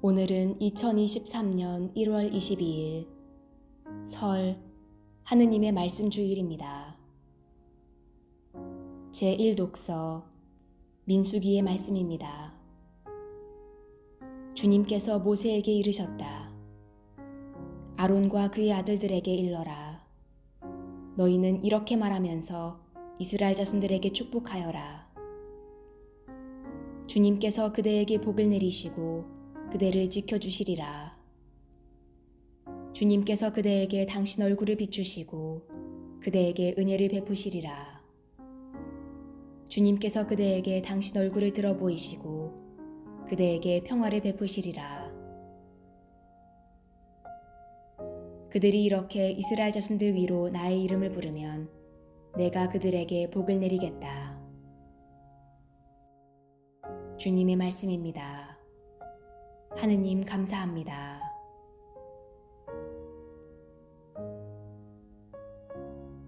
오늘은 2023년 1월 22일 설 하느님의 말씀 주일입니다. 제1독서 민수기의 말씀입니다. 주님께서 모세에게 이르셨다. 아론과 그의 아들들에게 일러라. 너희는 이렇게 말하면서 이스라엘 자손들에게 축복하여라. 주님께서 그대에게 복을 내리시고 그대를 지켜주시리라. 주님께서 그대에게 당신 얼굴을 비추시고 그대에게 은혜를 베푸시리라. 주님께서 그대에게 당신 얼굴을 들어 보이시고 그대에게 평화를 베푸시리라. 그들이 이렇게 이스라엘 자손들 위로 나의 이름을 부르면 내가 그들에게 복을 내리겠다. 주님의 말씀입니다. 하느님 감사합니다.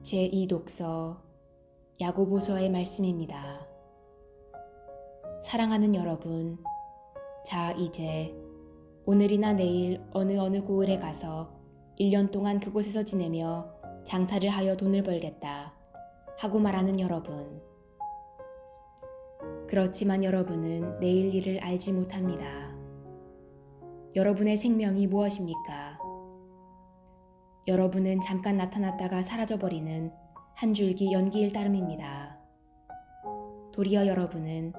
제2독서 야고보서의 말씀입니다. 사랑하는 여러분, 자 이제 오늘이나 내일 어느 어느 고을에 가서 1년 동안 그곳에서 지내며 장사를 하여 돈을 벌겠다 하고 말하는 여러분. 그렇지만 여러분은 내일 일을 알지 못합니다. 여러분의 생명이 무엇입니까? 여러분은 잠깐 나타났다가 사라져버리는 한 줄기 연기일 따름입니다. 도리어 여러분은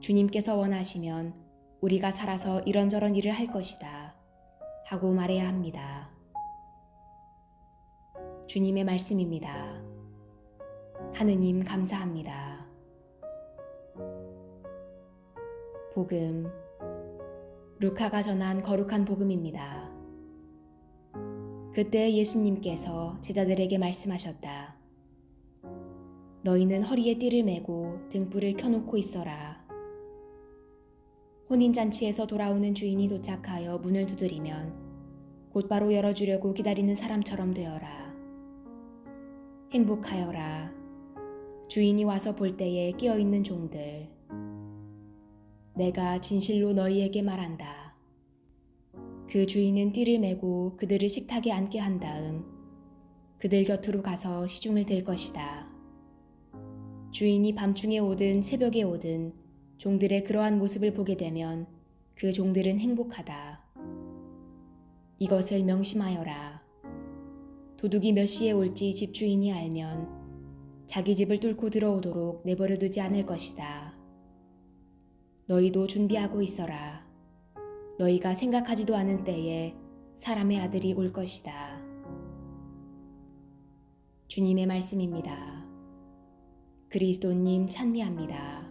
주님께서 원하시면 우리가 살아서 이런저런 일을 할 것이다. 하고 말해야 합니다. 주님의 말씀입니다. 하느님 감사합니다. 복음 루카가 전한 거룩한 복음입니다. 그때 예수님께서 제자들에게 말씀하셨다. 너희는 허리에 띠를 메고 등불을 켜놓고 있어라. 혼인잔치에서 돌아오는 주인이 도착하여 문을 두드리면 곧바로 열어주려고 기다리는 사람처럼 되어라. 행복하여라. 주인이 와서 볼 때에 깨어있는 종들. 내가 진실로 너희에게 말한다. 그 주인은 띠를 메고 그들을 식탁에 앉게 한 다음 그들 곁으로 가서 시중을 들 것이다. 주인이 밤중에 오든 새벽에 오든 종들의 그러한 모습을 보게 되면 그 종들은 행복하다. 이것을 명심하여라. 도둑이 몇 시에 올지 집주인이 알면 자기 집을 뚫고 들어오도록 내버려 두지 않을 것이다. 너희도 준비하고 있어라. 너희가 생각하지도 않은 때에 사람의 아들이 올 것이다. 주님의 말씀입니다. 그리스도님 찬미합니다.